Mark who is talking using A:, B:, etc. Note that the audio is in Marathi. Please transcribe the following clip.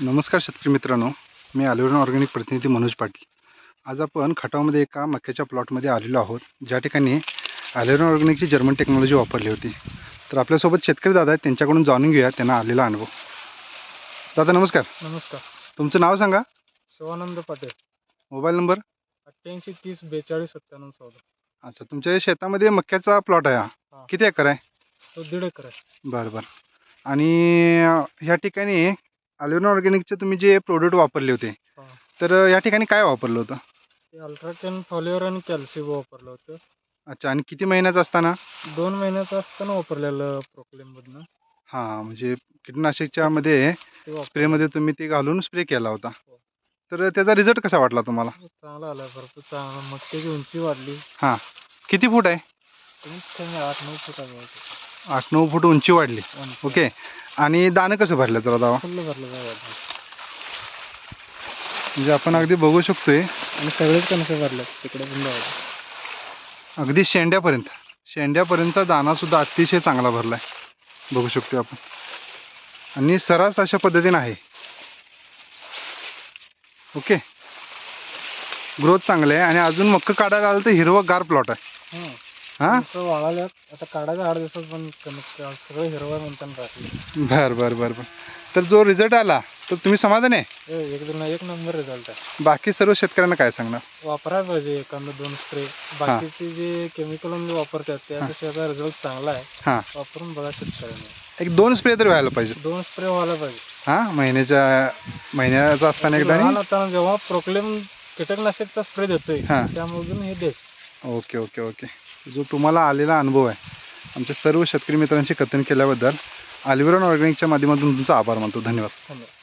A: नमस्कार शेतकरी मित्रांनो. मी अलिवरन ऑर्गॅनिक प्रतिनिधी मनोज पाटील. आज आपण खटावमध्ये एका मक्याच्या प्लॉटमध्ये आलेलो आहोत. ज्या ठिकाणी अलिवरन ऑर्गॅनिकची जर्मन टेक्नॉलॉजी वापरली होती. तर आपल्यासोबत शेतकरी दादा आहेत. त्यांच्याकडून जाणून घेऊया. त्यांना आलेला अनुभव. दादा नमस्कार.
B: नमस्कार.
A: तुमचं नाव सांगा?
B: शिवानंद पाटील.
A: Mobile number?
B: अठ्ठ्याऐंशी तीस बेचाळीस सत्त्याण्णव चौदा.
A: अच्छा तुमच्या शेतामध्ये मक्याचा प्लॉट आहे हा.
B: हा.
A: किती एकर आहे?
B: तो दीड एकर आहे.
A: बरं बरं. आणि अं, ह्या ठिकाणी अलिवरन ऑर्गॅनिकचे तुम्ही जे प्रोडक्ट वापरले होते
B: हा.
A: तर या ठिकाणी काय वापरलं होतं?
B: ते अल्ट्राटेन फॉलिओर आणि कॅल्सिबो वापरलं होतं.
A: अच्छा आणि किती महिन्याचं असताना?
B: दोन महिन्याचं असताना वापरलेलं प्रोक्लेममधनं
A: हां म्हणजे कीटकनाशकच्या मध्ये
B: ते वापर
A: स्प्रेमध्ये तुम्ही ते घालून स्प्रे केला होता. तर त्याचा रिझल्ट कसा वाटला तुम्हाला?
B: चांगला आला भरपूर चांगला. मग त्याची उंची वाढली.
A: किती फूट आहे?
B: कमीत कमी आठ नऊ फुटाचं
A: आठ नऊ फूट उंची वाढली. ओके. आणि दाणं कसं भरलं तर दावा
B: फुल्ल भरलं
A: म्हणजे आपण अगदी बघू शकतोय.
B: आणि सगळेच कणसं भरले तिकडे पण
A: अगदी शेंड्यापर्यंत. शेंड्यापर्यंतचा दाणासुद्धा अतिशय चांगला भरला आहे बघू शकतो आपण. आणि सरास अशा पद्धतीने आहे. ओके. ग्रोथ चांगले आहे आणि अजून मक्क काढायला आलं तर हिरवं गार प्लॉट आहे. हां?
B: वाळाल्यात. आता काढायचं आठ दिवसात पण कमीत कमी सगळं हिरवं म्हणताना राहते
A: बर बर बर बर. तर जो रिझल्ट आला तर तुम्ही समाधान आहे?
B: एक दोन एक नंबर रिझल्ट आहे.
A: बाकी सर्व शेतकऱ्यांना काय सांगणार?
B: वापरायला पाहिजे एखादं दोन स्प्रे बाकीचे जे केमिकल वापरतात त्यापेक्षा याचा रिझल्ट चांगला आहे.
A: हां.
B: वापरून बघा शेतकऱ्यांनी.
A: एक दोन स्प्रे तर व्हायला पाहिजे.
B: दोन स्प्रे व्हायला पाहिजे.
A: हां? महिन्याच्या महिन्याचा असताना एकदा
B: लहान
A: आणि
B: असताना जेव्हा प्रोक्लेम कीटकनाशकचा स्प्रे देतोय
A: हां.
B: त्यामधून हे देत.
A: Okay okay okay. जो तुम्हाला आलेला अनुभव आहे आमच्या सर्व शेतकरी मित्रांशी कथन केल्याबद्दल अलिवरन ऑर्गॅनिकच्या माध्यमातून तुमचा आभार मानतो. धन्यवाद.
B: धन्यवाद.